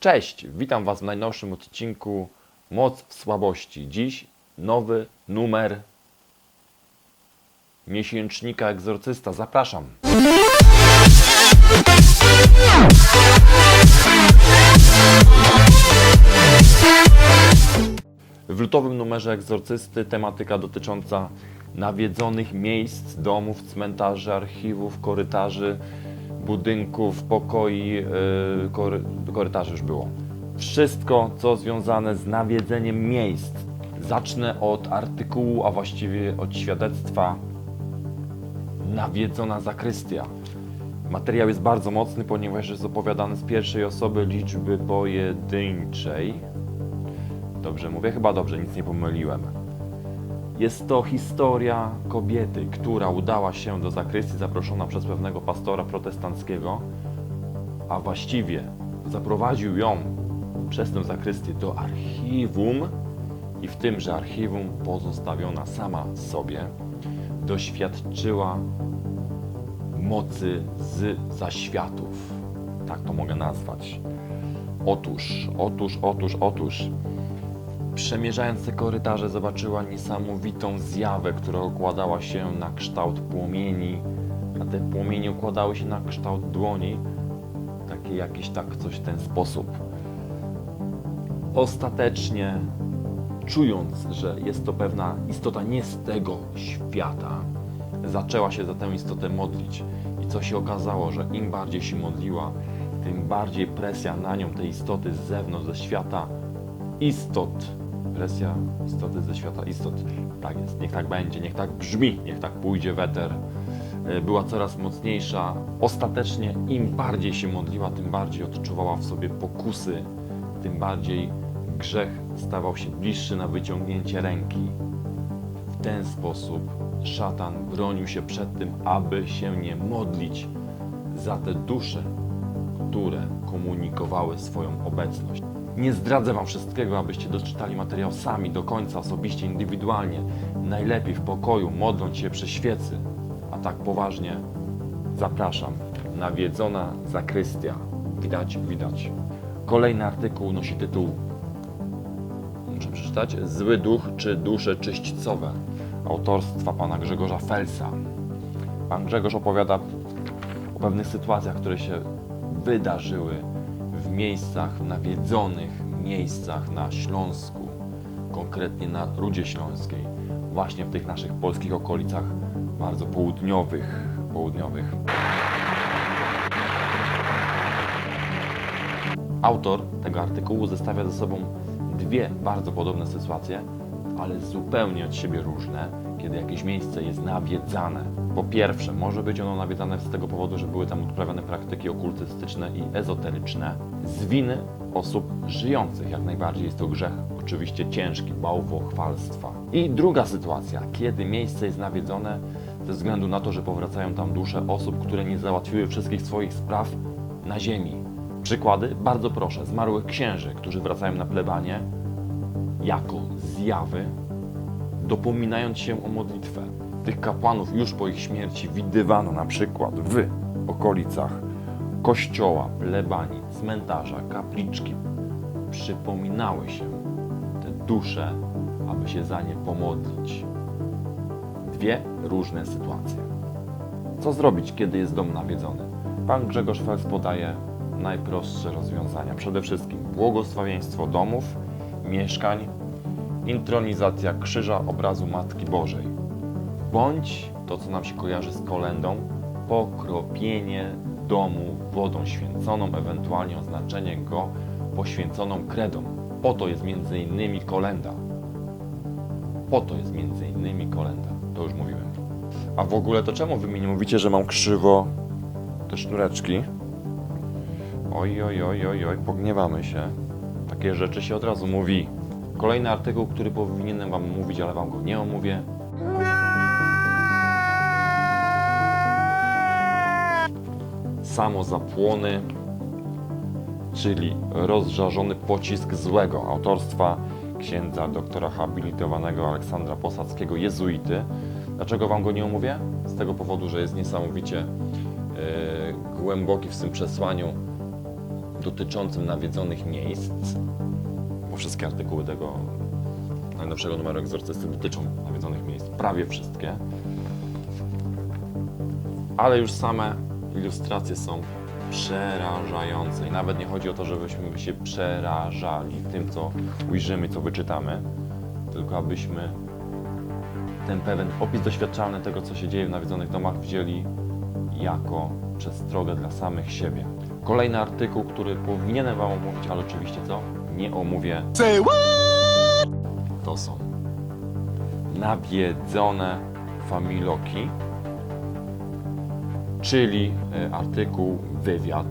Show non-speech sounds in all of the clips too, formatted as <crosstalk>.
Cześć, witam Was w najnowszym odcinku Moc w słabości. Dziś nowy numer miesięcznika Egzorcysta. Zapraszam. W lutowym numerze Egzorcysty tematyka dotycząca nawiedzonych miejsc, domów, cmentarzy, archiwów, korytarzy, budynków, pokoi, kory, korytarzy już było. Wszystko, co związane z nawiedzeniem miejsc. Zacznę od artykułu, a właściwie od świadectwa Nawiedzona zakrystia. Materiał jest bardzo mocny, ponieważ jest opowiadany z pierwszej osoby liczby pojedynczej. Dobrze mówię? Chyba dobrze, nic nie pomyliłem. Jest to historia kobiety, która udała się do zakrystii zaproszona przez pewnego pastora protestanckiego, a właściwie zaprowadził ją przez tę zakrystię do archiwum i w tymże archiwum pozostawiona sama sobie doświadczyła mocy z zaświatów. Tak to mogę nazwać. Otóż, otóż, otóż, otóż. Przemierzając te korytarze zobaczyła niesamowitą zjawę, która układała się na kształt płomieni, a te płomienie układały się na kształt dłoni, takie jakieś tak coś w ten sposób. Ostatecznie, czując, że jest to pewna istota nie z tego świata, zaczęła się za tę istotę modlić. I co się okazało, że im bardziej się modliła, tym bardziej presja na nią tej istoty z zewnątrz, ze świata istot. Presja istoty ze świata istot. Tak jest, niech tak będzie, niech tak brzmi, niech tak pójdzie weter. E, Była coraz mocniejsza. Ostatecznie im bardziej się modliła, tym bardziej odczuwała w sobie pokusy, tym bardziej grzech stawał się bliższy na wyciągnięcie ręki. W ten sposób szatan bronił się przed tym, aby się nie modlić za te dusze, które komunikowały swoją obecność. Nie zdradzę Wam wszystkiego, abyście doczytali materiał sami, do końca, osobiście, indywidualnie, najlepiej w pokoju, modląc się przy świecy. A tak poważnie, zapraszam. Nawiedzona zakrystia. Widać, widać. Kolejny artykuł nosi tytuł muszę przeczytać, Zły duch czy dusze czyśćcowe autorstwa pana Grzegorza Felsa. Pan Grzegorz opowiada o pewnych sytuacjach, które się wydarzyły w miejscach, nawiedzonych miejscach na Śląsku, konkretnie na Rudzie Śląskiej, właśnie w tych naszych polskich okolicach bardzo południowych, południowych. Autor tego artykułu zestawia ze sobą dwie bardzo podobne sytuacje, ale zupełnie od siebie różne, kiedy jakieś miejsce jest nawiedzane. Po pierwsze, może być ono nawiedzane z tego powodu, że były tam uprawiane praktyki okultystyczne i ezoteryczne z winy osób żyjących. Jak najbardziej jest to grzech, oczywiście ciężki, bałwochwalstwa. I druga sytuacja, kiedy miejsce jest nawiedzone ze względu na to, że powracają tam dusze osób, które nie załatwiły wszystkich swoich spraw na ziemi. Przykłady? Bardzo proszę. Zmarłych księży, którzy wracają na plebanie jako zjawy, dopominając się o modlitwę. Tych kapłanów już po ich śmierci widywano na przykład w okolicach kościoła, plebanii, cmentarza, kapliczki. Przypominały się te dusze, aby się za nie pomodlić. Dwie różne sytuacje. Co zrobić, kiedy jest dom nawiedzony? Pan Grzegorz Fels podaje najprostsze rozwiązania. Przede wszystkim błogosławieństwo domów, mieszkań, intronizacja krzyża obrazu Matki Bożej. Bądź to, co nam się kojarzy z kolendą, pokropienie domu wodą święconą, ewentualnie oznaczenie go poświęconą kredą. Po to jest między innymi kolenda. Po to jest między innymi kolenda. To już mówiłem. A w ogóle to czemu wy mi nie mówicie, że mam krzywo te sznureczki? Oj, oj, oj, oj, oj, pogniewamy się. Takie rzeczy się od razu mówi. Kolejny artykuł, który powinienem Wam mówić, ale Wam go nie omówię. Samozapłony, czyli rozżarzony pocisk złego autorstwa księdza doktora habilitowanego Aleksandra Posadzkiego, jezuity. Dlaczego Wam go nie omówię? Z tego powodu, że jest niesamowicie e, głęboki w swym przesłaniu dotyczącym nawiedzonych miejsc, bo wszystkie artykuły tego najnowszego numeru egzorcysty dotyczą nawiedzonych miejsc, prawie wszystkie, ale już same ilustracje są przerażające. I nawet nie chodzi o to, żebyśmy się przerażali tym, co ujrzymy, co wyczytamy, tylko abyśmy ten pewien opis doświadczalny tego, co się dzieje w nawiedzonych domach, wzięli jako przestrogę dla samych siebie. Kolejny artykuł, który powinienem Wam omówić, ale oczywiście co? Nie omówię. To są nawiedzone familoki, czyli e, artykuł, wywiad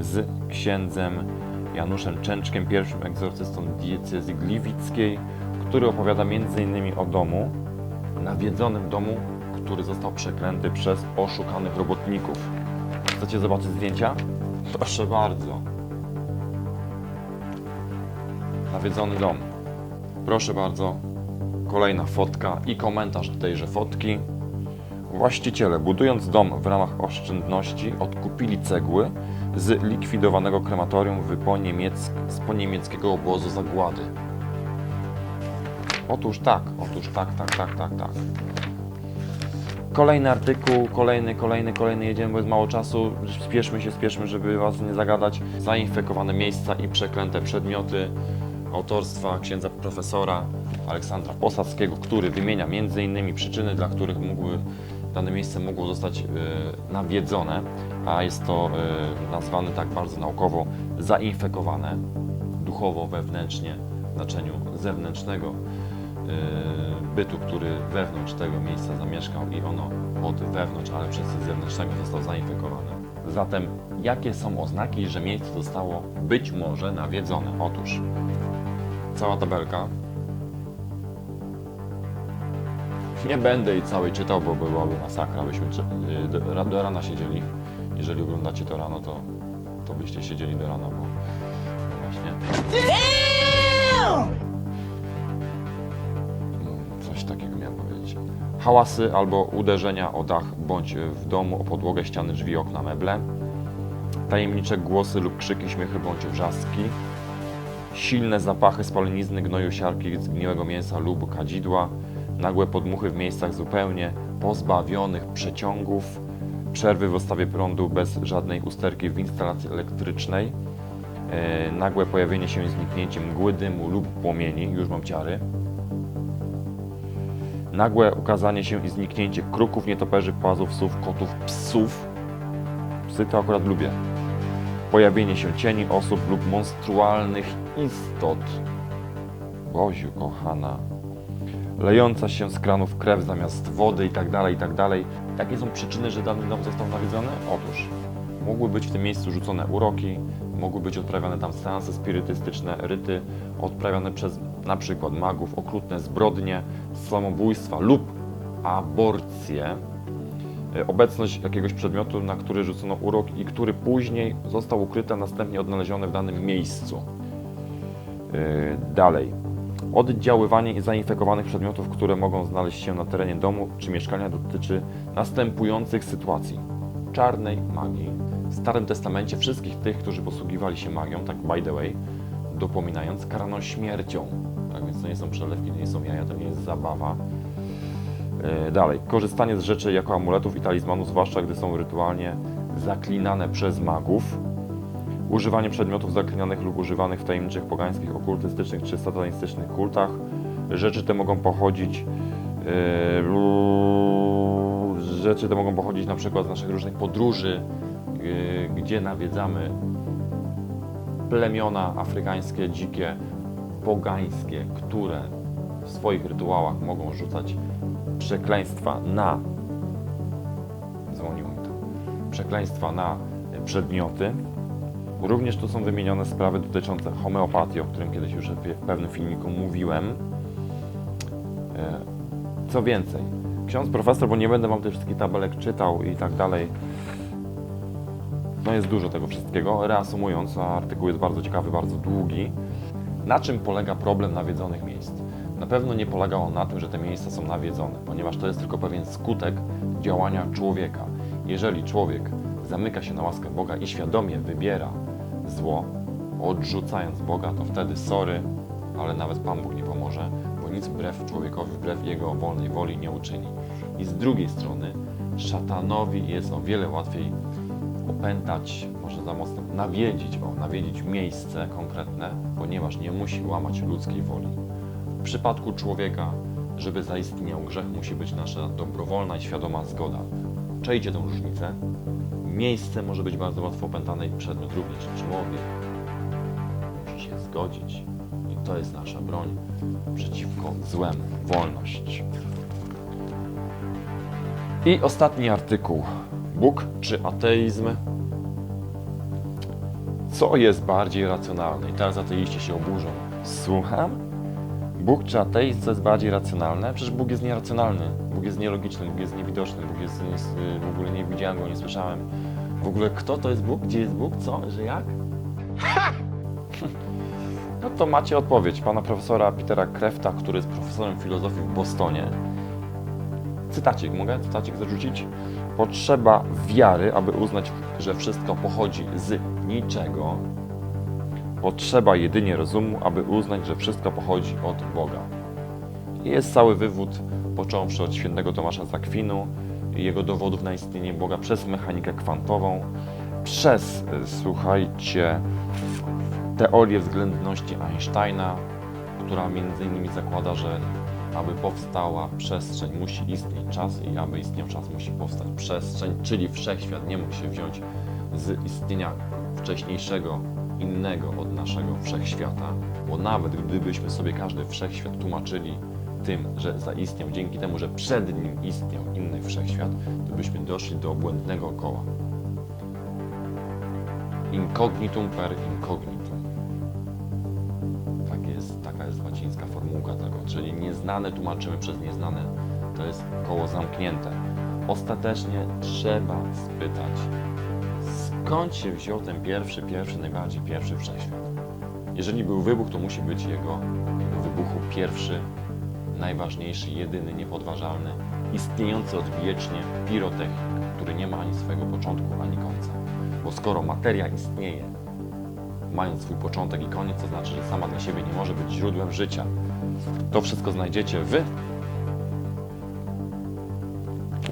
z księdzem Januszem Częczkiem, pierwszym egzorcystą diecezji gliwickiej, który opowiada m.in. o domu, nawiedzonym domu, który został przeklęty przez oszukanych robotników. Chcecie zobaczyć zdjęcia? Proszę bardzo. Nawiedzony dom. Proszę bardzo. Kolejna fotka i komentarz do tejże fotki. Właściciele, budując dom w ramach oszczędności, odkupili cegły z likwidowanego krematorium w poniemieck- z poniemieckiego obozu zagłady. Otóż tak, otóż tak, tak, tak, tak, tak. Kolejny artykuł, kolejny, kolejny, kolejny, jedziemy, bo jest mało czasu. Spieszmy się, spieszmy, żeby Was nie zagadać. Zainfekowane miejsca i przeklęte przedmioty autorstwa księdza profesora Aleksandra Posadzkiego, który wymienia m.in. przyczyny, dla których mógłby, dane miejsce mogło zostać e, nawiedzone, a jest to e, nazwane tak bardzo naukowo zainfekowane duchowo, wewnętrznie, w znaczeniu zewnętrznego bytu, który wewnątrz tego miejsca zamieszkał i ono od wewnątrz, ale przez zewnętrznego zostało zainfekowane. Zatem jakie są oznaki, że miejsce zostało być może nawiedzone? Otóż cała tabelka. Nie będę jej całej czytał, bo byłaby masakra, byśmy y, do, ra- do rana siedzieli. Jeżeli oglądacie to rano, to, to byście siedzieli do rana, bo właśnie. Hałasy albo uderzenia o dach bądź w domu, o podłogę, ściany, drzwi, okna, meble. Tajemnicze głosy lub krzyki, śmiechy bądź wrzaski. Silne zapachy spalenizny, gnoju, siarki, zgniłego mięsa lub kadzidła. Nagłe podmuchy w miejscach zupełnie pozbawionych przeciągów. Przerwy w dostawie prądu bez żadnej usterki w instalacji elektrycznej. E, nagłe pojawienie się i zniknięcie mgły, dymu lub płomieni. Już mam ciary. Nagłe ukazanie się i zniknięcie kruków, nietoperzy, płazów, psów, kotów, psów. Psy to akurat lubię. Pojawienie się cieni osób lub monstrualnych istot. Boziu, kochana. Lejąca się z kranów krew zamiast wody i tak dalej, i tak dalej. Jakie są przyczyny, że dany dom został nawiedzony? Otóż mogły być w tym miejscu rzucone uroki, mogły być odprawiane tam seanse spirytystyczne, ryty odprawiane przez przykład magów, okrutne zbrodnie, samobójstwa lub aborcje. E, Obecność jakiegoś przedmiotu, na który rzucono urok i który później został ukryty, a następnie odnaleziony w danym miejscu. Yy, Dalej. Oddziaływanie zainfekowanych przedmiotów, które mogą znaleźć się na terenie domu czy mieszkania, dotyczy następujących sytuacji: czarnej magii. W Starym Testamencie wszystkich tych, którzy posługiwali się magią, tak by the way, dopominając, karano śmiercią. Tak więc to nie są przelewki, to nie są jaja, to nie jest zabawa. Yy, Dalej. Korzystanie z rzeczy jako amuletów i talizmanów, zwłaszcza gdy są rytualnie zaklinane przez magów. Używanie przedmiotów zaklinanych lub używanych w tajemniczych pogańskich, okultystycznych czy satanistycznych kultach. Rzeczy te mogą pochodzić. Yy, rzeczy te mogą pochodzić na przykład z naszych różnych podróży, yy, gdzie nawiedzamy plemiona afrykańskie, dzikie, pogańskie, które w swoich rytuałach mogą rzucać przekleństwa na. Dzwoniło mi to. Przekleństwa na przedmioty. Również tu są wymienione sprawy dotyczące homeopatii, o którym kiedyś już w pewnym filmiku mówiłem. E, Co więcej, ksiądz profesor, bo nie będę wam tych wszystkich tabelek czytał i tak dalej. No jest dużo tego wszystkiego. Reasumując, artykuł jest bardzo ciekawy, bardzo długi. Na czym polega problem nawiedzonych miejsc? Na pewno nie polega on na tym, że te miejsca są nawiedzone, ponieważ to jest tylko pewien skutek działania człowieka. Jeżeli człowiek zamyka się na łaskę Boga i świadomie wybiera zło, odrzucając Boga, to wtedy sorry, ale nawet Pan Bóg nie pomoże, bo nic wbrew człowiekowi, wbrew jego wolnej woli nie uczyni. I z drugiej strony, szatanowi jest o wiele łatwiej opętać, może za mocno, nawiedzić, o, nawiedzić miejsce konkretne, ponieważ nie musi łamać ludzkiej woli. W przypadku człowieka, żeby zaistniał grzech, musi być nasza dobrowolna i świadoma zgoda. Czejcie tą różnicę. Miejsce może być bardzo łatwo opętane i przedmiot również. Człowiek musi się zgodzić. I to jest nasza broń przeciwko złemu. Wolność. I ostatni artykuł. Bóg czy ateizm? Co jest bardziej racjonalne? I teraz ateiści się oburzą. Słucham? Bóg czy ateizm, co jest bardziej racjonalne? Przecież Bóg jest nieracjonalny. Bóg jest nielogiczny, Bóg jest niewidoczny, Bóg jest, y, w ogóle nie widziałem go, nie słyszałem. W ogóle kto to jest Bóg? Gdzie jest Bóg? Co? Że jak? <laughs> No to macie odpowiedź pana profesora Petera Krefta, który jest profesorem filozofii w Bostonie. Cytacik, mogę cytacik zarzucić? Potrzeba wiary, aby uznać, że wszystko pochodzi z niczego. Potrzeba jedynie rozumu, aby uznać, że wszystko pochodzi od Boga. I Jest cały wywód, począwszy od świętego Tomasza z Akwinu i jego dowodów na istnienie Boga przez mechanikę kwantową, przez, słuchajcie, teorię względności Einsteina, która między innymi zakłada, że aby powstała przestrzeń, musi istnieć czas i aby istniał czas, musi powstać przestrzeń, czyli wszechświat nie mógł się wziąć z istnienia wcześniejszego, innego od naszego wszechświata, bo nawet gdybyśmy sobie każdy wszechświat tłumaczyli tym, że zaistniał dzięki temu, że przed nim istniał inny wszechświat, to byśmy doszli do błędnego koła. Incognitum per incognitum. Taka jest łacińska formułka tego, czyli nieznane tłumaczymy przez nieznane. To jest koło zamknięte. Ostatecznie trzeba spytać, skąd się wziął ten pierwszy, pierwszy, najbardziej pierwszy wszechświat. Jeżeli był wybuch, to musi być jego, jego wybuchu pierwszy, najważniejszy, jedyny, niepodważalny, istniejący odwiecznie pirotechnik, który nie ma ani swojego początku, ani końca. Bo skoro materia istnieje, mając swój początek i koniec, to znaczy, że sama dla siebie nie może być źródłem życia. To wszystko znajdziecie w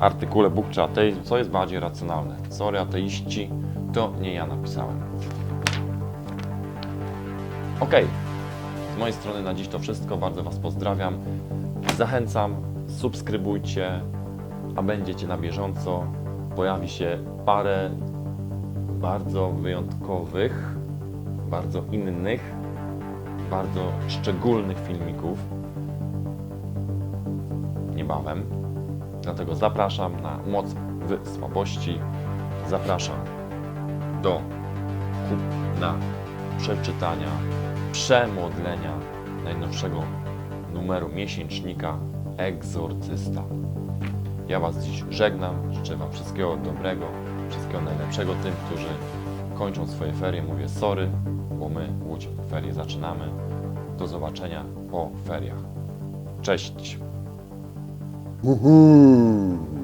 artykule Bóg czy ateizm, co jest bardziej racjonalne. Sorry ateiści, to nie ja napisałem. Ok, z mojej strony na dziś to wszystko. Bardzo Was pozdrawiam. Zachęcam, subskrybujcie, a będziecie na bieżąco. Pojawi się parę bardzo wyjątkowych, bardzo innych, bardzo szczególnych filmików niebawem. Dlatego zapraszam na moc w słabości. Zapraszam do kupna, przeczytania, przemodlenia najnowszego numeru miesięcznika Egzorcysta. Ja Was dziś żegnam, życzę Wam wszystkiego dobrego, wszystkiego najlepszego tym, którzy kończą swoje ferie. Mówię sorry, bo my Łódź ferie zaczynamy. Do zobaczenia po feriach. Cześć! Uhu.